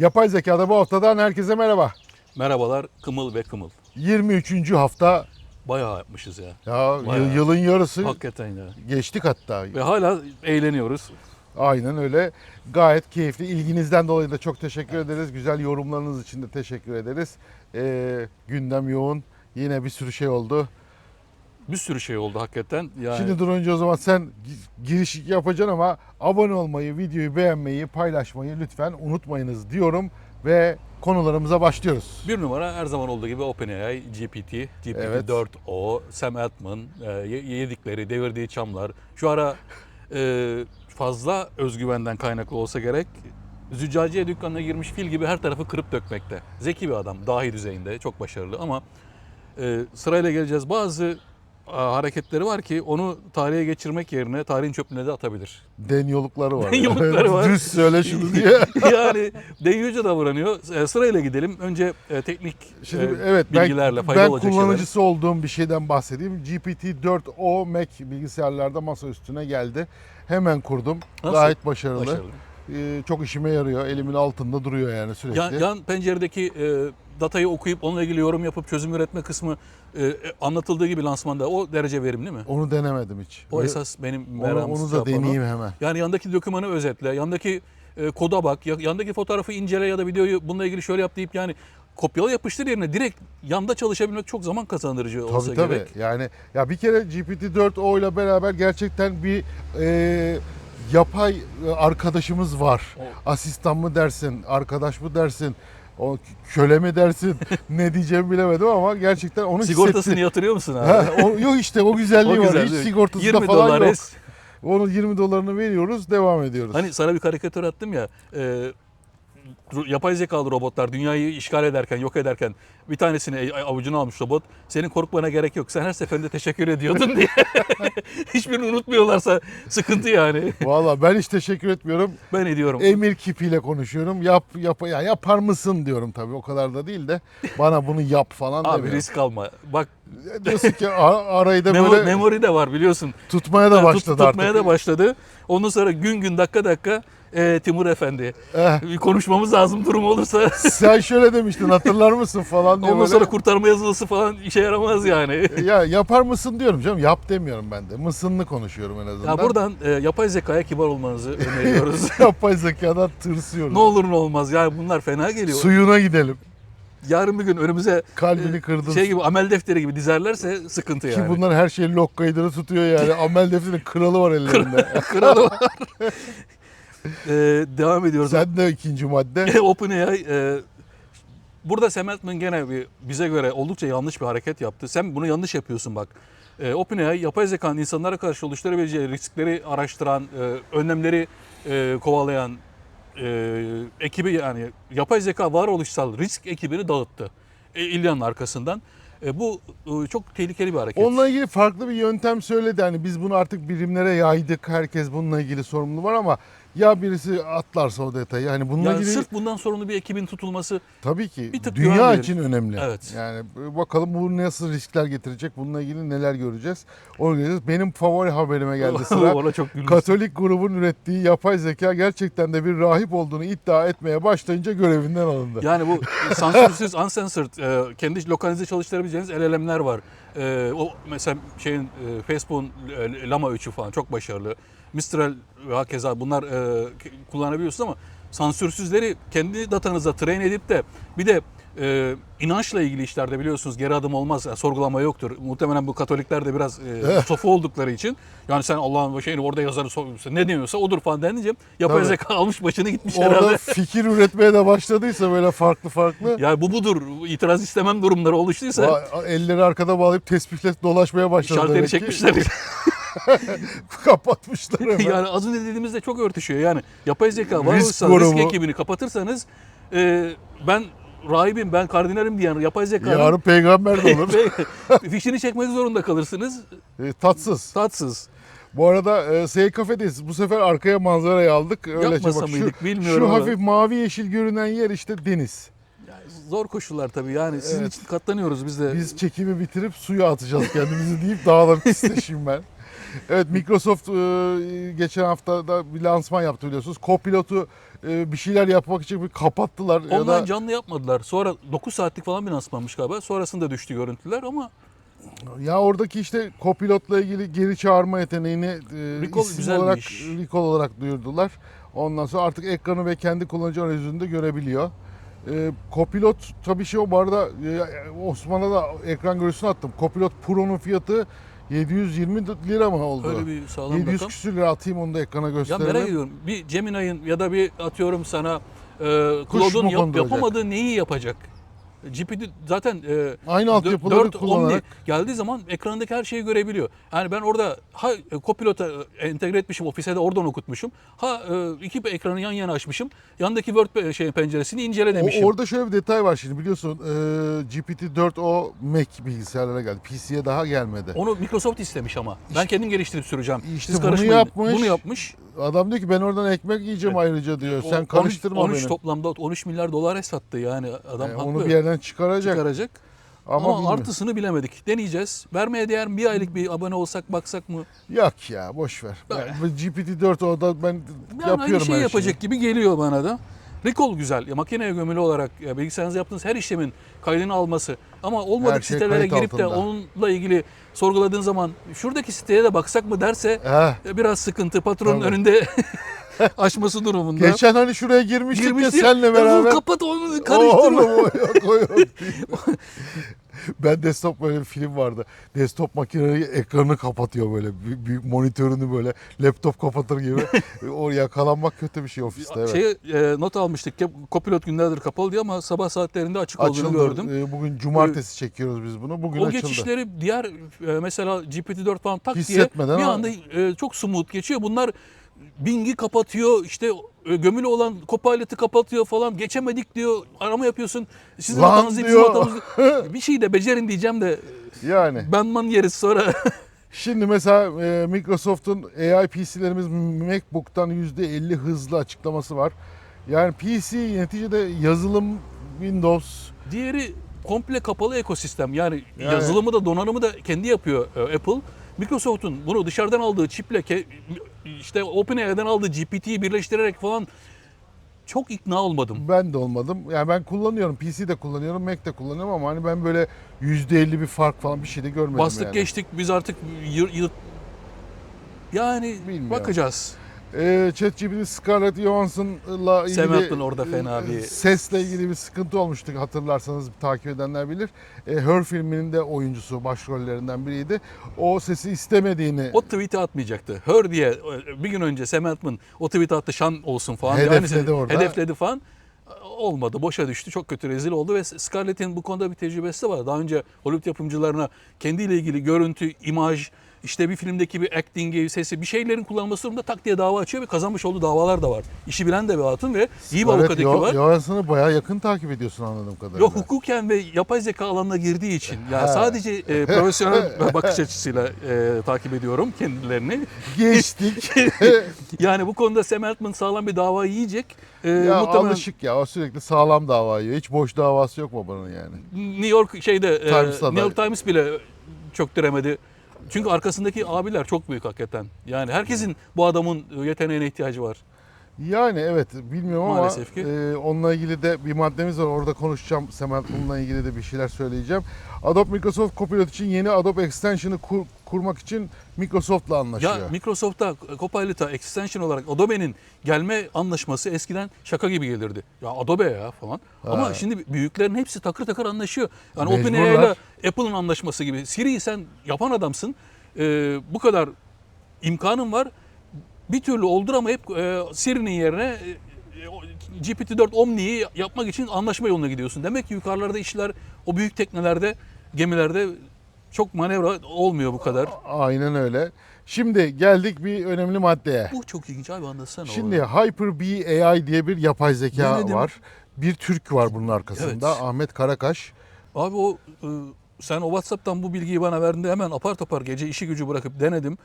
Yapay zekada bu haftadan herkese merhaba. Merhabalar Kımıl ve Kımıl. 23. hafta Bayağı yapmışız ya. ya Bayağı. yılın yarısı Hakikaten ya. geçtik hatta. Ve hala eğleniyoruz. Aynen öyle. Gayet keyifli. İlginizden dolayı da çok teşekkür ederiz. Güzel yorumlarınız için de teşekkür ederiz. Ee, gündem yoğun. Yine bir sürü şey oldu. Bir sürü şey oldu hakikaten. Yani Şimdi dur önce o zaman sen gi- giriş yapacaksın ama abone olmayı, videoyu beğenmeyi, paylaşmayı lütfen unutmayınız diyorum ve konularımıza başlıyoruz. bir numara her zaman olduğu gibi OpenAI, GPT, Evet. GPT-4o, Sam Altman, e, ye- yedikleri, devirdiği çamlar. Şu ara e, fazla özgüvenden kaynaklı olsa gerek züccaciye dükkanına girmiş fil gibi her tarafı kırıp dökmekte. Zeki bir adam, dahi düzeyinde, çok başarılı ama e, sırayla geleceğiz. Bazı hareketleri var ki onu tarihe geçirmek yerine tarihin çöplüğüne de atabilir. Denyolukları var. Denyolukları var. Düz söyle şunu diye. yani deyici davranıyor. E, sırayla gidelim. Önce e, teknik Şimdi e, evet ben, bilgilerle faydalı ben olacak kullanıcısı olduğum bir şeyden bahsedeyim. GPT-4o Mac bilgisayarlarda masa üstüne geldi. Hemen kurdum. Nasıl? Gayet başarılı. şeyler. Başarılı. Ee, çok işime yarıyor. Elimin altında duruyor yani sürekli. Yan, yan penceredeki e, datayı okuyup onunla ilgili yorum yapıp çözüm üretme kısmı e, e, anlatıldığı gibi lansmanda o derece verimli mi? Onu denemedim hiç. O Ve esas benim onu, meramım. onu da deneyeyim hemen. Yani yandaki dokümanı özetle, yandaki e, koda bak, ya- yandaki fotoğrafı incele ya da videoyu bununla ilgili şöyle yap deyip yani kopyala yapıştır yerine direkt yanda çalışabilmek çok zaman kazandırıcı olsa Tabii tabii. gerek. Yani ya bir kere GPT-4o ile beraber gerçekten bir e, yapay e, arkadaşımız var. Asistan mı dersin, arkadaş mı dersin, o köle mi dersin ne diyeceğimi bilemedim ama gerçekten onu Sigortasını hissetti- yatırıyor musun abi? Ha, o, yok işte o güzelliği O var. güzel Hiç sigortası 20 da falan dolar yok. es. Onu 20 dolarını veriyoruz, devam ediyoruz. Hani sana bir karikatür attım ya. e, yapay zekalı robotlar dünyayı işgal ederken, yok ederken bir tanesini e, avucuna almış robot. Senin korkmana gerek yok. Sen her seferinde teşekkür ediyordun diye. Hiçbirini unutmuyorlarsa sıkıntı yani. Valla ben hiç teşekkür etmiyorum. Ben ediyorum. Emir kipiyle konuşuyorum. Yap, yap, ya yapar mısın diyorum tabii. O kadar da değil de bana bunu yap falan Abi demiyor. risk alma. Bak Diyorsun ki a- arayı da böyle memori de var biliyorsun. tutmaya da Tut- başladı tutmaya artık. da başladı. Ondan sonra gün gün dakika dakika e, Timur Efendi Eh, konuşmamız lazım durum olursa. sen şöyle demiştin hatırlar mısın falan diye Ondan böyle. sonra kurtarma yazılısı falan işe yaramaz yani. Ya yapar mısın diyorum canım. Yap demiyorum ben de. Mısınlı konuşuyorum en azından. Ya buradan e, yapay zekaya kibar olmanızı öneriyoruz. yapay zekadan tırsıyorum. ne olur ne olmaz yani bunlar fena geliyor. Suyuna gidelim. Yarın bir gün önümüze Kalbini e, kırdın. şey gibi amel defteri gibi dizerlerse sıkıntı Ki yani. bunlar her şeyin lok kaydını tutuyor yani. Amel defterinin kralı var ellerinde. Kralı var. E, devam ediyoruz. Sen de ikinci madde. OpenAI e, burada Sam Altman gene bir, bize göre oldukça yanlış bir hareket yaptı. Sen bunu yanlış yapıyorsun bak. E, OpenAI yapay zekanın insanlara karşı oluşturabileceği riskleri araştıran, e, önlemleri e, kovalayan e, ekibi yani yapay zeka varoluşsal risk ekibini dağıttı. E, İlyan'ın arkasından. E, bu e, çok tehlikeli bir hareket. Onunla ilgili farklı bir yöntem söyledi. Hani biz bunu artık birimlere yaydık. Herkes bununla ilgili sorumlu var ama ya birisi atlarsa o detayı. Hani bununla yani ilgili sırf bundan sorumlu bir ekibin tutulması tabii ki bir tık dünya güven verir. için önemli. Evet. Yani bakalım bu nasıl riskler getirecek. Bununla ilgili neler göreceğiz. Onu göreceğiz. Benim favori haberime geldi sıra. ona çok gülmüştüm. Katolik grubun ürettiği yapay zeka gerçekten de bir rahip olduğunu iddia etmeye başlayınca görevinden alındı. Yani bu sansürsüz, uncensored, e, kendi lokalize çalıştırabileceğiniz LLM'ler var. E, o mesela şeyin e, Facebook'un Lama 3'ü falan çok başarılı. Mistral ve hakeza bunlar e, kullanabiliyorsunuz ama sansürsüzleri kendi datanıza train edip de bir de e, inançla ilgili işlerde biliyorsunuz geri adım olmaz, yani sorgulama yoktur. Muhtemelen bu Katolikler de biraz e, sofu oldukları için yani sen Allah'ın şeyini orada yazarı sor- ne deniyorsa odur falan denince yapay Tabii. zeka almış başını gitmiş Orada herhalde. fikir üretmeye de başladıysa böyle farklı farklı. Yani bu budur. itiraz istemem durumları oluştuysa Elleri arkada bağlayıp tespihle dolaşmaya başladı. şalteri çekmişler. Kapatmışlar hemen. yani az önce dediğimizde çok örtüşüyor. Yani yapay zeka Risk varoluşsal risk grubu. ekibini kapatırsanız e, ben rahibim, ben kardinalim diyen yapay zekanın Yarın peygamber de olur. fişini çekmek zorunda kalırsınız. E, tatsız. Tatsız. Bu arada e, Sey Kafe'deyiz. Bu sefer arkaya manzarayı aldık. Öyle Yapmasa bak, şu, mıydık bilmiyorum Şu ama. hafif mavi yeşil görünen yer işte deniz. Yani zor koşullar tabii. Yani sizin Evet. için katlanıyoruz biz de. Biz çekimi bitirip suya atacağız kendimizi deyip dağları pisleşeyim ben. Evet Microsoft e, geçen hafta da bir lansman yaptı biliyorsunuz. Copilot'u e, bir şeyler yapmak için bir kapattılar. ya Online da, canlı yapmadılar. Sonra 9 saatlik falan bir lansmanmış galiba. Sonrasında düştü görüntüler ama ya oradaki işte Copilot'la ilgili geri çağırma yeteneğini e, Recall isim olarak recall olarak duyurdular. Ondan sonra artık ekranı ve kendi kullanıcı arayüzünde görebiliyor. E, Copilot tabii şey o bu arada e, Osman'a da ekran görüntüsünü attım. Copilot Pro'nun fiyatı 720 lira mı oldu? öyle bir sağlam 700 rakam. küsür lira atayım onu da ekrana Ya gösterelim. merak ediyorum. Bir Gemini'nin ya da bir atıyorum sana e, Claude'un yap, yapamadığı neyi yapacak? GPT zaten e, Aynı altyapıları 4 kullanarak Omni geldiği zaman ekrandaki her şeyi görebiliyor. Yani ben orada ha e, Copilot'a e, entegre etmişim, ofise de oradan okutmuşum. Ha e, iki ekranı yan yana açmışım. Yandaki Word pe- şey penceresini incele O- demişim. orada şöyle bir detay var şimdi biliyorsun e, GPT-4 o Mac bilgisayarlara geldi. PC'ye daha gelmedi. Onu Microsoft istemiş ama. Ben kendim geliştirip süreceğim. İşte Siz bunu karışmayın. yapmış. Bunu yapmış. Adam diyor ki ben oradan ekmek yiyeceğim ayrıca diyor. Sen O- karıştırma 13, 13 beni. toplamda 13 milyar dolar sattı yani adam E, haklı. onu bir yerden çıkaracak. çıkaracak. Ama, Ama, bilmiyorum. artısını bilemedik. Deneyeceğiz. Vermeye değer mi? Bir aylık bir abone olsak baksak mı? Yok ya boş ver. Ben- Ben, GPT-4 orada ben Yani yapıyorum aynı şey yapacak şeyi. gibi geliyor bana da. Recall güzel. Ya, makineye gömülü olarak ya, bilgisayarınızda yaptığınız her işlemin kaydını alması. Ama olmadık Her şey sitelere girip de altında. onunla ilgili sorguladığın zaman şuradaki siteye de baksak mı derse Heh. e, biraz sıkıntı. Patronun Tabii. önünde açması durumunda. Geçen hani şuraya girmiştik ya Girmiştik. senle Ya, beraber. Kapat onu karıştırma. O yok o yok. ben desktop böyle bir film vardı. Desktop makineyi ekranını kapatıyor böyle. Büyük, büyük monitörünü böyle laptop kapatır gibi. o yakalanmak kötü bir şey ofiste. Evet. Şey e, not almıştık ki Copilot günlerdir kapalı diye ama sabah saatlerinde açık olduğunu açıldı. gördüm. Ee, Bugün cumartesi çekiyoruz biz bunu. Bugün o açıldı. geçişleri diğer e, mesela GPT-4 falan tak diye bir anda e, çok smooth geçiyor. Bunlar Bing'i kapatıyor işte e, gömülü olan Copilot'ı kapatıyor falan geçemedik diyor arama yapıyorsun sizin Lan hatanız değil bizim diyor. hatamız değil. bir şey de becerin diyeceğim de Yani benman yeriz sonra şimdi mesela e, Microsoft'un AI PC'lerimiz MacBook'tan %50 hızlı açıklaması var. Yani PC neticede yazılım Windows diğeri komple kapalı ekosistem yani, Yani- yazılımı da donanımı da kendi yapıyor e, Apple. Microsoft'un bunu dışarıdan aldığı çiple ke- işte OpenAI'den aldığı GPT'yi birleştirerek falan çok ikna olmadım. Ben de olmadım. Yani ben kullanıyorum. PC de kullanıyorum, Mac de kullanıyorum ama hani ben böyle %50 bir fark falan bir şey de görmedim Bastık yani. geçtik biz artık yır, yır- yani Bilmiyorum. bakacağız. Ee, ChatGPT Scarlett Johansson'la ilgili Sam Altman orada fena e, bir- sesle ilgili bir sıkıntı olmuştu hatırlarsanız takip edenler bilir. E, Her filminin de oyuncusu başrollerinden biriydi. O sesi istemediğini O tweet'i atmayacaktı. Her diye e, bir gün önce Sam Altman o tweet'i attı şan olsun falan. diye. Hedefledi Aynısı- orada. Hedefledi falan. Olmadı. Boşa düştü. Çok kötü rezil oldu ve Scarlett'in bu konuda bir tecrübesi de var. Daha önce Hollywood yapımcılarına kendiyle ilgili görüntü, imaj, işte bir filmdeki bir acting'i, sesi bir şeylerin kullanılması durumunda tak diye dava açıyor ve kazanmış olduğu davalar da var. İşi bilen de bir hatun ve iyi bir avukat ekibi var. Johansson'ı bayağı yakın takip ediyorsun anladığım kadarıyla. Yok hukuken ve yapay zeka alanına girdiği için. Yani sadece e, profesyonel bakış açısıyla e, takip ediyorum kendilerini. Geçtik. Yani bu konuda Sam Altman sağlam bir dava yiyecek. E, ya muhtemelen alışık ya o sürekli sağlam dava yiyor. Hiç boş davası yok mu bunun yani? New York şeyde e. New York Times bile çöktüremedi. Çünkü arkasındaki abiler çok büyük hakikaten. Yani herkesin bu adamın yeteneğine ihtiyacı var. Yani evet bilmiyorum Maalesef ama ki. e, onunla ilgili de bir maddemiz var. Orada konuşacağım. Semen bununla ilgili de bir şeyler söyleyeceğim. Adobe Microsoft Copilot için yeni Adobe Extension'ı kur- kurmak için Microsoft'la anlaşıyor. Ya Microsoft'ta Copilot'a extension olarak Adobe'nin gelme anlaşması eskiden şaka gibi gelirdi. Ya Adobe ya falan. Ama Ha. şimdi büyüklerin hepsi takır takır anlaşıyor. Yani Mecburlar. Apple'ın anlaşması gibi. Siri'yi sen yapan adamsın. Ee, bu kadar imkanın var. Bir türlü olduramayıp e, Siri'nin yerine e, o GPT-4 Omni'yi yapmak için anlaşma yoluna gidiyorsun. Demek ki yukarılarda işler o büyük teknelerde, gemilerde çok manevra olmuyor bu kadar. Aynen öyle. Şimdi geldik bir önemli maddeye. Bu çok ilginç abi anlatsana. Şimdi oğlum. Hyper-B AI diye bir yapay zeka Denedim. var. Bir Türk var bunun arkasında. Evet. Ahmet Karakaş. Abi o e, sen o WhatsApp'tan bu bilgiyi bana verdiğinde hemen apar topar gece işi gücü bırakıp denedim.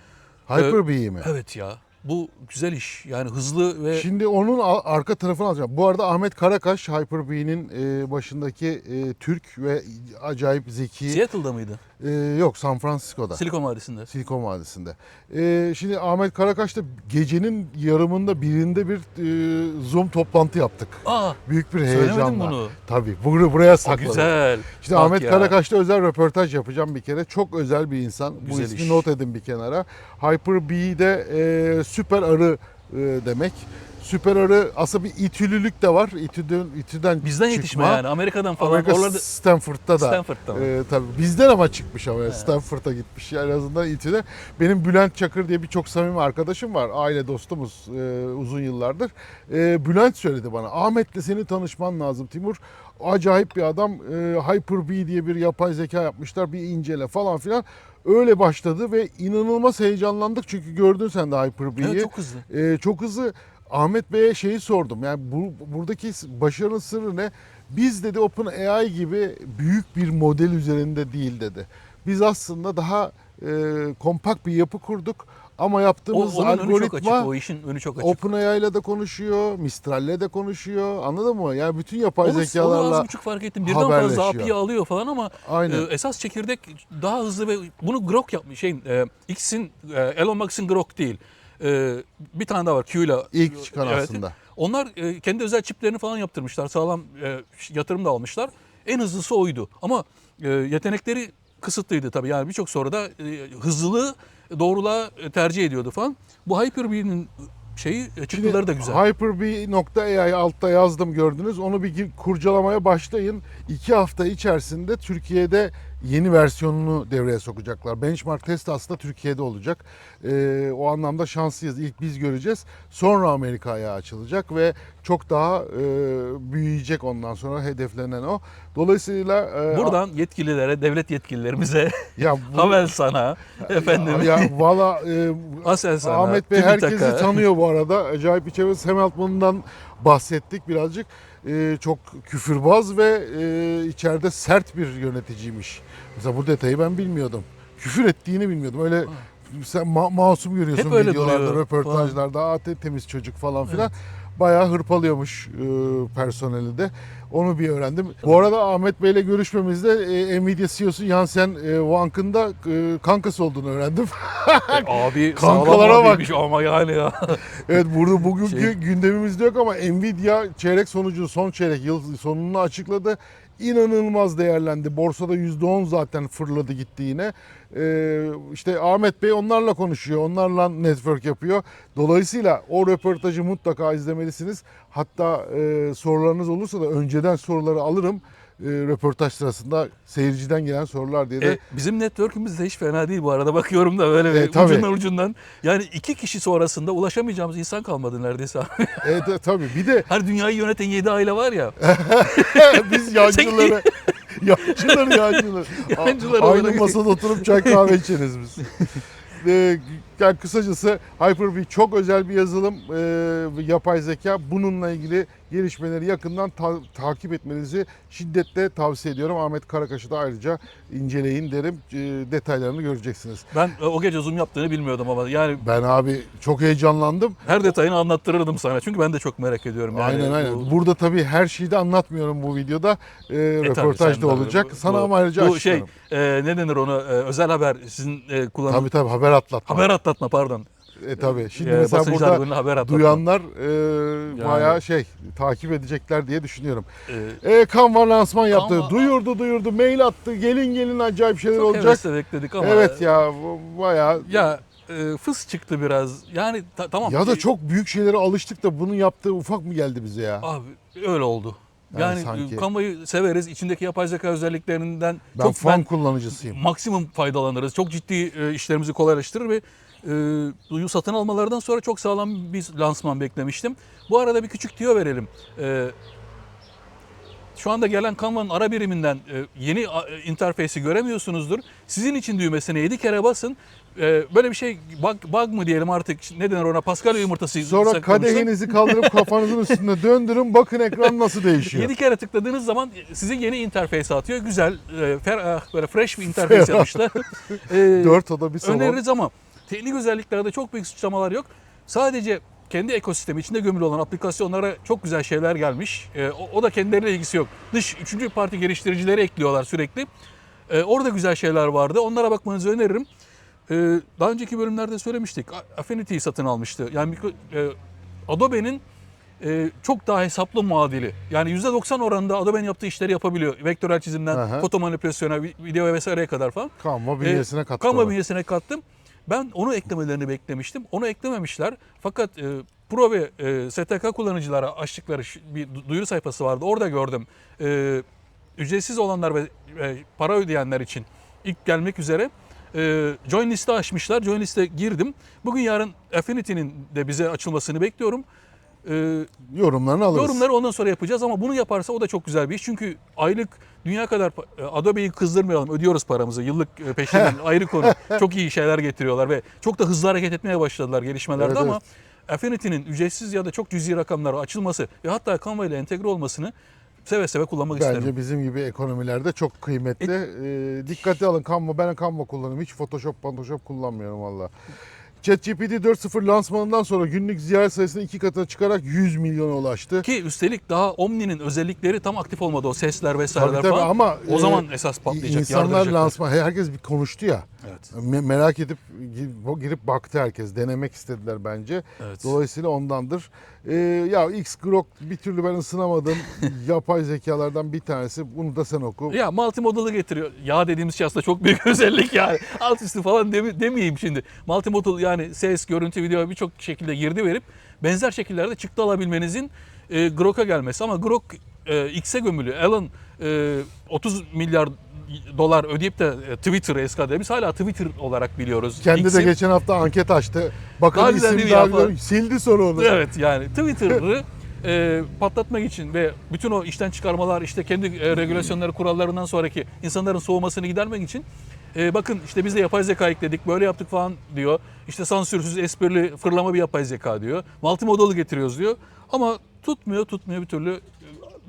Hyper-B'yi mi? Evet ya. Bu güzel iş. Yani hızlı ve Şimdi onun arka tarafını alacağım. Bu arada Ahmet Karakaş Hyper-B'nin e, başındaki e, Türk ve acayip zeki. Seattle'da mıydı? E, yok San Francisco'da. Silikon Vadisi'nde. Silikon Vadisi'nde. E, şimdi Ahmet Karakaş da gecenin yarımında birinde bir e, Zoom toplantı yaptık. Aa, Büyük bir heyecanla. bunu. Tabii bur- buraya O sakladım. güzel. İşte Bak Ahmet ya. Karakaş'ta özel röportaj yapacağım bir kere. Çok özel bir insan. Bu Güzel ismi iş. not edin bir kenara. Hyper-B'de e, süper arı e, demek. Süper arı aslında bir itülülük de var. İTÜ'den, İTÜ'den Bizden çıkma. yetişme yani. Amerika'dan falan. Amerika Oralarda Stanford'da da. Stanford'da mı? E, tabii bizden ama çıkmış ama Stanford'a gitmiş en azından İTÜ'de. Benim Bülent Çakır diye bir çok samimi arkadaşım var. Aile dostumuz e, uzun yıllardır. E, Bülent söyledi bana. Ahmet'le seni tanışman lazım Timur. Acayip bir adam. E, Hyper-B diye bir yapay zeka yapmışlar. Bir incele falan filan. Öyle başladı ve inanılmaz heyecanlandık çünkü gördün sen de Hyper-B'yi. Evet, çok hızlı. Ee, çok hızlı Ahmet Bey'e şeyi sordum. Yani bu buradaki başarının sırrı ne? Biz dedi OpenAI gibi büyük bir model üzerinde değil dedi. Biz aslında daha e, kompakt bir yapı kurduk ama O, yaptığımız onun önü çok açık. algoritma O işin önü çok açık. OpenAI ile de konuşuyor, Mistral'le de konuşuyor. Anladın mı? Yani bütün yapay Onu, onu zekalarla az buçuk fark ettim. Birden fazla. API alıyor falan ama Aynen. e, esas çekirdek daha hızlı ve bunu Grok yapmış. Şey, e, X'in, e, Elon Musk'ın Grok değil. E, bir tane daha var Q ile. ilk çıkan Evet. aslında. Onlar e, kendi özel çiplerini falan yaptırmışlar. Sağlam e, yatırım da almışlar. En hızlısı oydu. Ama e, yetenekleri kısıtlıydı tabii. Yani birçok soruda e, hızlılığı doğruluğa e, tercih ediyordu falan. Bu Hyper-B'nin şeyi e, çıktıları da güzel. Hyper-B.ai altta yazdım gördünüz. Onu bir kurcalamaya başlayın. İki hafta içerisinde Türkiye'de yeni versiyonunu devreye sokacaklar. Benchmark test aslında Türkiye'de olacak. Ee, o anlamda şanslıyız. İlk biz göreceğiz. Sonra Amerika'ya açılacak ve çok daha e, büyüyecek ondan sonra hedeflenen o. Dolayısıyla e, Buradan yetkililere, devlet yetkililerimize, ya bu, Havel sana, efendim, ya valla e, Asel sana, Ahmet Bey TÜBİTAK'a. herkesi tanıyor bu arada. Acayip. Sam Altman'dan bahsettik birazcık. Ee, çok küfürbaz ve e, içeride sert bir yöneticiymiş. Mesela bu detayı ben bilmiyordum. Küfür ettiğini bilmiyordum. Öyle sen ma- masum görüyorsun Hep videolarda, duruyor röportajlarda. Aa, te- temiz çocuk falan filan. Bayağı hırpalıyormuş e, personeli de. Onu bir öğrendim. Bu arada Ahmet Bey'le görüşmemizde e, Nvidia CEO'su Yansen e, Wang'ın da e, kankası olduğunu öğrendim. Abi Kankalara bak. ama yani ya. Evet burada bugünkü Şey- gündemimizde yok ama Nvidia çeyrek sonucu son çeyrek yıl sonunu açıkladı. İnanılmaz değerlendi. Borsada %10 zaten fırladı gitti yine. Ee, işte Ahmet Bey onlarla konuşuyor. Onlarla network yapıyor. Dolayısıyla o röportajı mutlaka izlemelisiniz. Hatta e, sorularınız olursa da önceden soruları alırım. E, röportaj sırasında seyirciden gelen sorular diye de E, bizim network'ümüz de hiç fena değil bu arada. Bakıyorum da böyle E, tabii. ucundan ucundan. Yani iki kişi sonrasında ulaşamayacağımız insan kalmadı neredeyse. Evet, e, tabii bir de Her dünyayı yöneten yedi aile var ya. Biz yancıları, yancıları, yancıları. Yancılar A- Aynı olarak- masada oturup çay kahve içeriz biz. Ee, yani kısacası Hyper-V çok özel bir yazılım, ee, yapay zeka. Bununla ilgili gelişmeleri yakından ta- takip etmenizi şiddetle tavsiye ediyorum. Ahmet Karakaş'ı da ayrıca inceleyin derim. Ee, detaylarını göreceksiniz. Ben e, o gece zoom yaptığını bilmiyordum ama yani Ben abi çok heyecanlandım. her detayını anlattırırdım sana. Çünkü ben de çok merak ediyorum. Yani aynen aynen. bu- Burada tabii her şeyi de anlatmıyorum bu videoda. Ee, E, tabii, röportaj da olacak. bu- Sana bu- ama ayrıca Bu şey açıklarım. e, ne denir ona E, özel haber sizin e, kullandığınız Tabii tabii haber atlatma. haber atlatma pardon. E tabii. Şimdi E, mesela burada haber atlatma. duyanlar e, Yani. bayağı şey takip edecekler diye düşünüyorum. E, E, Canva lansman yaptı. Canva- duyurdu duyurdu. Mail attı. Gelin gelin acayip şeyler çok olacak. hevesle bekledik ama Evet ya bayağı Ya e, fıs çıktı biraz. Yani ta- tamam. ya da e, çok büyük şeylere alıştık da bunun yaptığı ufak mı geldi bize ya? Abi öyle oldu. Yani Yani, sanki- e, Canva'yı severiz. İçindeki yapay zeka özelliklerinden ben çok fan ben kullanıcısıyım. maksimum faydalanırız. Çok ciddi e, işlerimizi kolaylaştırır ve e, duyu satın almalardan sonra çok sağlam bir lansman beklemiştim. Bu arada bir küçük tüyo verelim. E, şu anda gelen Canva'nın ara biriminden e, yeni e, interfeysi göremiyorsunuzdur. Sizin için düğmesine 7 kere basın. E, böyle bir şey bug, bug mı diyelim artık ne denir ona Pascal yumurtası. Sonra kadehinizi kaldırıp kafanızın üstünde döndürün. Bakın ekran nasıl değişiyor. 7 kere tıkladığınız zaman size yeni interfeys atıyor. Güzel, e, ferah, böyle fresh bir interfeys yapmışlar. E, Dört oda bir salon. öneririz ama teknik özelliklerde çok büyük suçlamalar yok. sadece kendi ekosistemi içinde gömülü olan aplikasyonlara çok güzel şeyler gelmiş. E, o, o da kendileriyle ilgisi yok. Dış üçüncü parti geliştiricileri ekliyorlar sürekli. E, orada güzel şeyler vardı. Onlara bakmanızı öneririm. E, daha önceki bölümlerde söylemiştik. Affinity'yi satın almıştı. Yani mikro, e, Adobe'nin e, çok daha hesaplı muadili. Yani %90 oranında Adobe'nin yaptığı işleri yapabiliyor. Vektörel çizimden, Aha. foto manipülasyona, vi- video vesaireye kadar falan. Canva bünyesine E, kattı. Canva bünyesine kattım. Ben onu eklemelerini beklemiştim. Onu eklememişler. Fakat e, Pro ve e, STK kullanıcılara açtıkları bir du- duyuru sayfası vardı. Orada gördüm. E, ücretsiz olanlar ve e, para ödeyenler için ilk gelmek üzere e, join liste açmışlar. Join liste girdim. Bugün yarın Affinity'nin de bize açılmasını bekliyorum. E, Yorumlarını alırız. Yorumları ondan sonra yapacağız ama bunu yaparsa o da çok güzel bir iş. Çünkü aylık dünya kadar e, Adobe'yi kızdırmayalım. Ödüyoruz paramızı. Yıllık e, peşinen ayrı konu. Çok iyi şeyler getiriyorlar ve çok da hızlı hareket etmeye başladılar gelişmelerde Evet, ama Affinity'nin ücretsiz ya da çok cüzi rakamlara açılması ve hatta Canva ile entegre olmasını seve seve kullanmak Bence isterim. bizim gibi ekonomilerde çok kıymetli. Ee, dikkate alın Canva. Ben Canva kullanıyorum. Hiç Photoshop, Photoshop kullanmıyorum valla. ChatGPT 4.0 lansmanından sonra günlük ziyaret sayısını iki katına çıkarak 100 milyona ulaştı. Ki üstelik daha Omni'nin özellikleri tam aktif olmadı. O sesler vesaireler Tabii tabii falan. ama o e, zaman esas patlayacak. İnsanlar lansman, herkes bir konuştu ya. Evet. Me- merak edip gi- girip baktı herkes. Denemek istediler bence. Evet. Dolayısıyla ondandır. Ee, ya X Grok bir türlü ben ısınamadım. Yapay zekalardan bir tanesi. Bunu da sen oku. Ya multimodal'ı getiriyor. Ya dediğimiz şey aslında çok büyük özellik yani. Alt üstü falan deme, demeyeyim şimdi. Multimodal yani ses, görüntü, video birçok şekilde girdi verip benzer şekillerde çıktı alabilmenizin e, Grok'a gelmesi. Ama Grok e, X'e gömülü. Alan e, 30 milyar dolar ödeyip de e, Twitter eski biz hala Twitter olarak biliyoruz. Kendi de X'i. geçen hafta anket açtı. Bakın Daha isim daha falan. Sildi sonra onu. Evet yani Twitter'ı e, patlatmak için ve bütün o işten çıkarmalar işte kendi e, regülasyonları kurallarından sonraki insanların soğumasını gidermek için e, bakın işte biz de yapay zeka ekledik böyle yaptık falan diyor. İşte sansürsüz esprili fırlama bir yapay zeka diyor. Multimodal'ı getiriyoruz diyor. Ama tutmuyor tutmuyor bir türlü.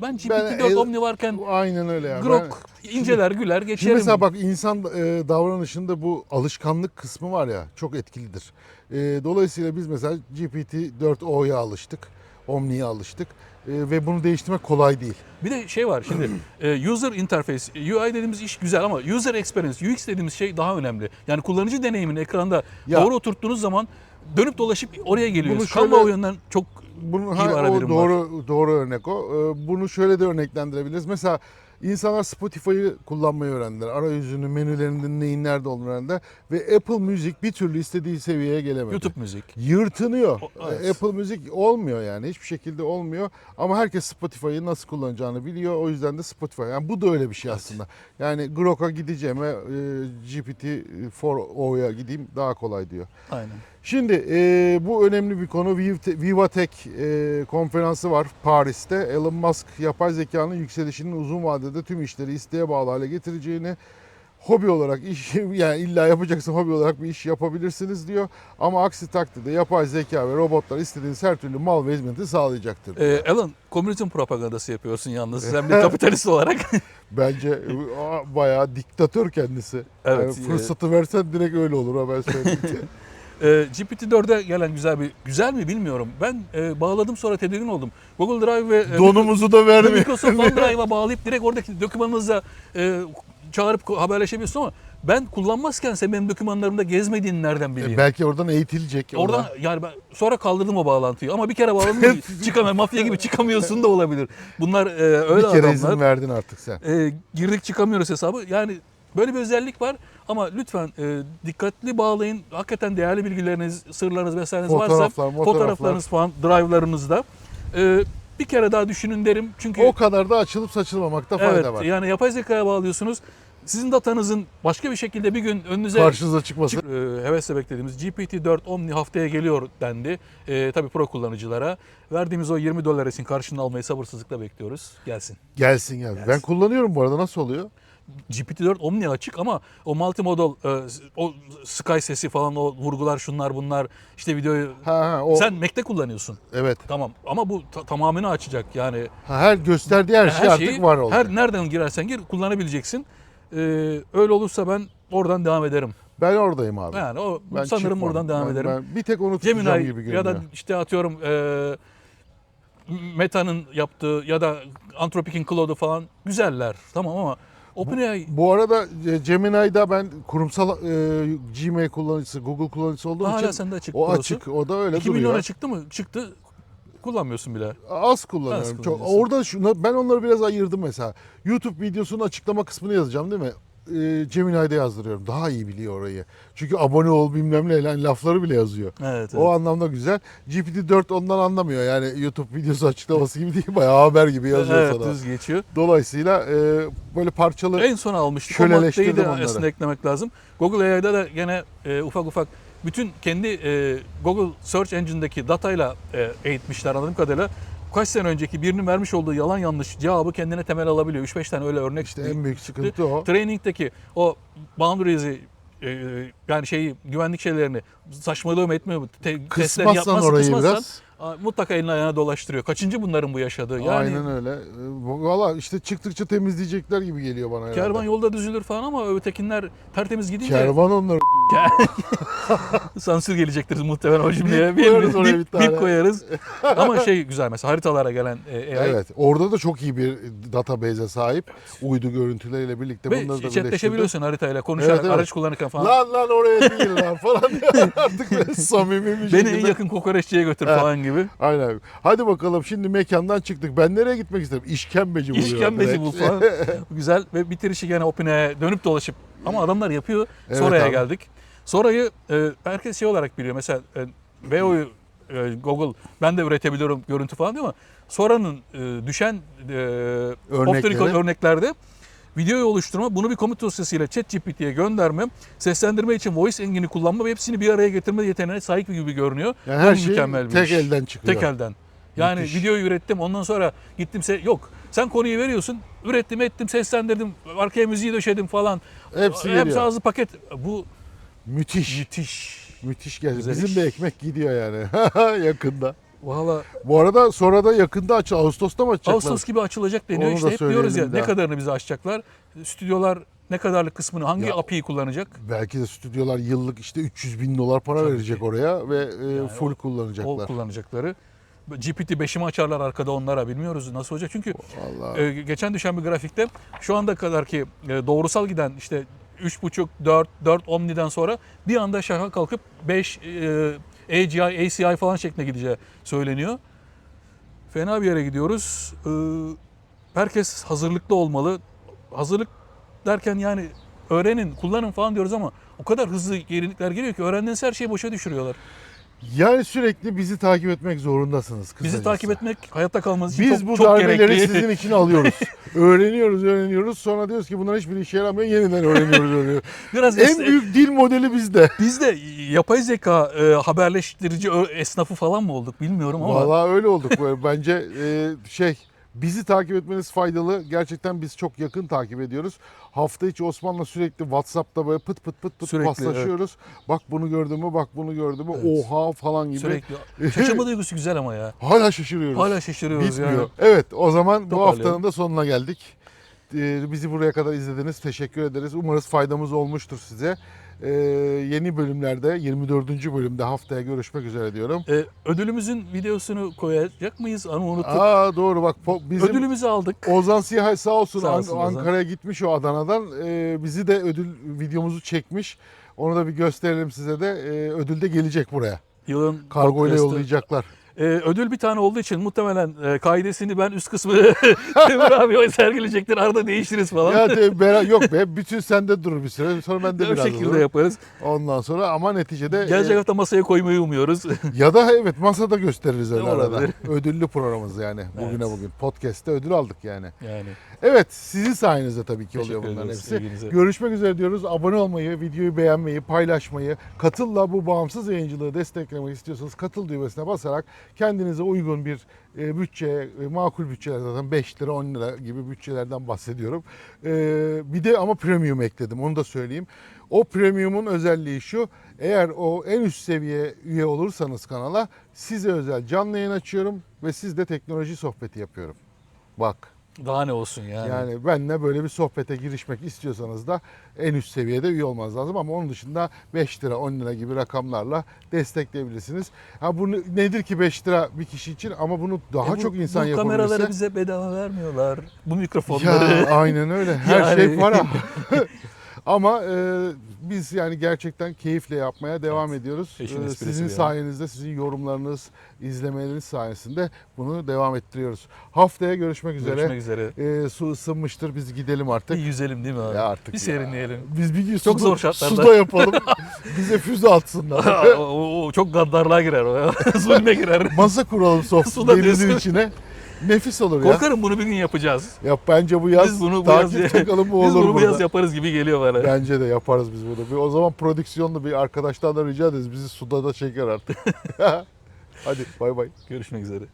Ben GPT-4 el- Omni varken Aynen öyle yani. Grok Ben- inceler güler Şimdi geçerim. mesela bak insan e, davranışında bu alışkanlık kısmı var ya çok etkilidir. E, dolayısıyla biz mesela GPT-4o'ya alıştık. Omni'ye alıştık. E, ve bunu değiştirmek kolay değil. Bir de şey var şimdi e, user interface, UI dediğimiz iş güzel ama user experience, UX dediğimiz şey daha önemli. Yani kullanıcı deneyimini ekranda Ya- doğru oturttuğunuz zaman dönüp dolayıp oraya geliyoruz. şöyle- Canva o yönden çok Bunun İyi ha, o doğru doğru örnek o. Ee, Bunu şöyle de örneklendirebiliriz. Mesela insanlar Spotify'ı kullanmayı öğrendiler. Arayüzünü, menülerinin neyin nerede olduğunu öğrendiler ve Apple Music bir türlü istediği seviyeye gelemedi. YouTube müzik. Yırtınıyor. O- evet. Ee, Apple Music olmuyor yani. Hiçbir şekilde olmuyor. Ama herkes Spotify'ı nasıl kullanacağını biliyor. O yüzden de Spotify. Yani bu da öyle bir şey aslında. Yani Grok'a gideceğime e, GPT-4o'ya gideyim daha kolay diyor. Aynen. Şimdi e, bu önemli bir konu. Viv- Vivatech e, konferansı var Paris'te. Elon Musk yapay zekanın yükselişinin uzun vadede tüm işleri isteğe bağlı hale getireceğini hobi olarak iş yani illa yapacaksın hobi olarak bir iş yapabilirsiniz diyor. Ama aksi takdirde yapay zeka ve robotlar istediğiniz her türlü mal ve hizmeti sağlayacaktır. Ee, Alan, komünizm propagandası yapıyorsun yalnız. Sen bir kapitalist olarak. Bence e, bayağı diktatör kendisi. Evet, Yani fırsatı versen direkt öyle olur ha ben söyleyeyim. Ee, GPT-4'e gelen güzel bir, güzel mi bilmiyorum. Ben e, bağladım sonra tedirgin oldum. Google Drive ve e, Donumuzu da ve vermiyor. Microsoft OneDrive'a bağlayıp direkt oradaki dokümanınızla e, çağırıp haberleşebiliyorsun ama ben kullanmazken sen benim dokümanlarımda gezmediğini nereden bileyim? E, Belki oradan eğitilecek. Oradan yani ben sonra kaldırdım o bağlantıyı ama bir kere bağladım çıkamıyor. Mafya gibi çıkamıyorsun da olabilir. Bunlar e, öyle bir kere adamlar. izin verdin artık sen. E, girdik çıkamıyoruz hesabı. Yani böyle bir özellik var ama lütfen e, dikkatli bağlayın. Hakikaten değerli bilgileriniz, sırlarınız vesaireniz varsa Fotoğraflar, fotoğraflar. fotoğraflarınız falan drive'larınızda e, bir kere daha düşünün derim. Çünkü O kadar da açılıp saçılmamakta fayda evet var. yani yapay zekaya bağlıyorsunuz. Sizin datanızın başka bir şekilde bir gün önünüze Karşınıza çıkması. Çık- e, hevesle beklediğimiz GPT-4 Omni haftaya geliyor dendi. E, tabii pro kullanıcılara. Verdiğimiz o 20 dolar için karşılığını almayı sabırsızlıkla bekliyoruz. Gelsin. Gelsin gelsin. Ben kullanıyorum bu arada nasıl oluyor? GPT-4 Omni açık ama o multimodal, e, o Sky sesi falan o vurgular şunlar bunlar işte videoyu Ha ha o sen Mac'te kullanıyorsun. evet. Tamam ama bu ta- tamamını açacak yani. Ha, her gösterdiği her, şey artık var olacak. Her nereden girersen gir kullanabileceksin. E, öyle olursa ben oradan devam ederim. Ben oradayım abi. Yani o Ben sanırım çıkmam. buradan devam Ben- ederim. ben bir tek onu tutacağım Gemini gibi görünüyor. ya da işte atıyorum e, Meta'nın yaptığı ya da Anthropic'in Claude'u falan güzeller. Tamam ama OpenAI Bu arada e, Gemini'de ben kurumsal e, Gmail kullanıcısı, Google kullanıcısı olduğum hala için sende açık. o açık. O da öyle 2 duruyor. milyona çıktı mı? Çıktı. Kullanmıyorsun bile. Az kullanıyorum. Az Çok. Orada şunu ben onları biraz ayırdım mesela. YouTube videosunun açıklama kısmını yazacağım değil mi? E, Gemini'de yazdırıyorum. Daha iyi biliyor orayı. Çünkü abone ol bilmem ne lan lafları bile yazıyor. Evet. O anlamda güzel. GPT-4 ondan anlamıyor. Yani YouTube videosu açıklaması gibi değil. Bayağı haber gibi yazıyor evet, sana. düz geçiyor. Dolayısıyla e, böyle parçalı En son almıştık. O maddeyi de onları. aslında eklemek lazım. Google AI'da da gene e, ufak ufak bütün kendi e, Google Search Engine'deki datayla e, eğitmişler anladığım kadarıyla. Kaç sene önceki birinin vermiş olduğu yalan yanlış cevabı kendine temel alabiliyor. 3-5 tane öyle örnek işte en büyük sıkıntı o. Training'deki o boundaries'i e, yani şeyi güvenlik şeylerini saçmalıyor mu etmiyor mu? Te- testlerini Kısmazsan yapmazsa orayı kısmazsan biraz. Mutlaka elini ayağına dolaştırıyor. Kaçıncı bunların bu yaşadığı? Yani Aynen öyle. E, Valla işte çıktıkça temizleyecekler gibi geliyor bana herhalde. kervan yolda düzülür falan ama ötekinler tertemiz gidince Kervan onları. sansür gelecektir muhtemelen o cümleye. Bip koyarız oraya bir tane. bip koyarız. ama şey güzel mesela haritalara gelen e, AI Evet. Orada da çok iyi bir database'e sahip. Uydu görüntüleriyle birlikte bunları da ve birleştirdi. chatleşebiliyorsun haritayla konuşarak Evet, evet. araç kullanırken falan. Lan lan oraya değil lan falan artık samimi bir Beni en şekilde. yakın kokoreççiye götür falan gibi. Aynen. Hadi bakalım şimdi mekandan çıktık. Ben nereye gitmek isterim? İşkembeci buluyorum. İşkembeci bul falan. Güzel ve bitirişi gene OpenAI'ye dönüp dolaşıp ama adamlar yapıyor. Evet Sonraya abi. geldik. Sonrayı e, herkes şey olarak biliyor. Mesela e, VO'yu e, Google ben de üretebiliyorum görüntü falan diyor ama sonranın e, düşen e, örneklerde videoyu oluşturma, bunu bir komut dosyasıyla ChatGPT'ye gönderme, seslendirme için voice engine'i kullanma ve hepsini bir araya getirme yeteneğine sahip gibi görünüyor. Yani her şey mükemmel bir tek iş. elden çıkıyor. Tek elden. Yani Müthiş. videoyu ürettim ondan sonra gittim se yok. Sen konuyu veriyorsun. Ürettim, ettim, seslendirdim, arkaya müziği döşedim falan. Hepsi Hepsi geliyor. ağzı paket. Bu Müthiş. müthiş. Müthiş geldi. Bizim iş. de ekmek gidiyor yani yakında. Valla Bu arada sonra da yakında aç Ağustos'ta mı açacaklar? Ağustos gibi açılacak deniyor. Onu işte da hep diyoruz ya söyleyelim ne daha. kadarını bize açacaklar. Stüdyolar ne kadarlık kısmını hangi Ya, API'yi kullanacak? Belki de stüdyolar yıllık işte 300 bin dolar para Tabii verecek ki. oraya ve e, full O kullanacaklar. kullanacakları. GPT 5'i mi açarlar arkada onlara bilmiyoruz nasıl olacak. Çünkü Vallahi. e, geçen düşen bir grafikte şu anda kadar ki e, doğrusal giden işte 3.5, 4, 4 Omni'den sonra bir anda şaka kalkıp 5 e, AGI, ACI falan şeklinde gideceği söyleniyor. Fena bir yere gidiyoruz. E, herkes hazırlıklı olmalı. Hazırlık derken yani öğrenin, kullanın falan diyoruz ama o kadar hızlı yenilikler geliyor ki öğrendiğiniz her şeyi boşa düşürüyorlar. Yani sürekli bizi takip etmek zorundasınız. Bizi kısacası. takip etmek hayatta kalmanız için Biz çok, bu çok darbeleri gerekli. sizin için alıyoruz. öğreniyoruz, öğreniyoruz. Sonra diyoruz ki bunlar hiçbir işe yaramıyor. Yeniden öğreniyoruz, öğreniyoruz. Biraz en es- büyük dil modeli bizde. Biz de yapay zeka e, haberleştirici esnafı falan mı olduk bilmiyorum ama Vallahi öyle olduk. Bence e, şey bizi takip etmeniz faydalı. Gerçekten biz çok yakın takip ediyoruz. Hafta içi Osman'la sürekli WhatsApp'ta böyle pıt pıt pıt pıt Sürekli, paslaşıyoruz. Bak bunu gördün mü, bak bunu gördün mü, Evet. oha falan gibi. sürekli şaşırma duygusu güzel ama ya. Hala şaşırıyoruz. Hala şaşırıyoruz Bitmiyor. yani. Evet o zaman bu Toparlayalım. haftanın da sonuna geldik. Ee, bizi buraya kadar izlediniz. Teşekkür ederiz. Umarız faydamız olmuştur size. Ee, yeni bölümlerde 24. bölümde haftaya görüşmek üzere diyorum. E, ödülümüzün videosunu koyacak mıyız? Onu unuttuk. Aa doğru bak bizim Ödülümüzü aldık. Ozan Sihay sağ olsun, Sağ An- olsun Ozan. Ankara'ya gitmiş o Adana'dan. Ee, bizi de ödül videomuzu çekmiş. Onu da bir gösterelim size de. Ee, ödül de gelecek buraya. Yılın Kargo ile yollayacaklar. E, ödül bir tane olduğu için muhtemelen e, kaidesini ben üst kısmı Temur abi sergileyecektir. Arada değiştiririz falan. Ya de, bera- yok be bütün sende durur bir süre. Sonra ben de biraz şekilde dururum. yaparız. Ondan sonra ama neticede Gelecek e, hafta masaya koymayı umuyoruz. ya da evet masada gösteririz öyle arada. olabilir? Ödüllü programımız yani bugüne Evet. bugün. Podcast'te ödül aldık yani. yani. Evet sizin sayenizde tabii ki oluyor Teşekkür bunların ederiz hepsi. ilginize. Görüşmek üzere diyoruz. Abone olmayı, videoyu beğenmeyi, paylaşmayı, katılla bu bağımsız yayıncılığı desteklemek istiyorsanız katıl düğmesine basarak kendinize uygun bir e, bütçe, e, makul bütçeler zaten 5 lira 10 lira gibi bütçelerden bahsediyorum. E, bir de ama premium ekledim onu da söyleyeyim. O premiumun özelliği şu. Eğer o en üst seviye üye olursanız kanala size özel canlı yayın açıyorum ve sizde teknoloji sohbeti yapıyorum. Bak Daha ne olsun yani. Yani benle böyle bir sohbete girişmek istiyorsanız da en üst seviyede üye olmanız lazım ama onun dışında 5 lira 10 lira gibi rakamlarla destekleyebilirsiniz. Ha bunu nedir ki 5 lira bir kişi için ama bunu daha E bu- çok insan bu yapabilirse. kameraları bize bedava vermiyorlar. Bu mikrofonları. Ya aynen öyle. Her Yani- şey para. Ama e, biz yani gerçekten keyifle yapmaya devam ediyoruz. İşin E, sizin sayenizde, sizin yorumlarınız, izlemeleriniz sayesinde bunu devam ettiriyoruz. Haftaya görüşmek üzere. Görüşmek üzere. E, su ısınmıştır. Biz gidelim artık. Bir yüzelim değil mi abi? Ya artık bir serinleyelim. Biz bir gün Çok suda, zor şartlarda. suda yapalım. Bize füze atsınlar. o, o çok gaddarlığa girer o ya. Zulme girer. Masa kuralım Suda denizin içine. Nefis olur ya. Korkarım bunu bir gün yapacağız. Yap bence bu yaz Biz bunu bu yaz, çakalım bu biz olur bunu bu yaz yaparız gibi geliyor bana. Bence de yaparız biz bunu. Bir, o zaman prodüksiyonlu bir arkadaşlardan rica ederiz. Bizi suda da çeker artık. Hadi bay bay. Görüşmek üzere.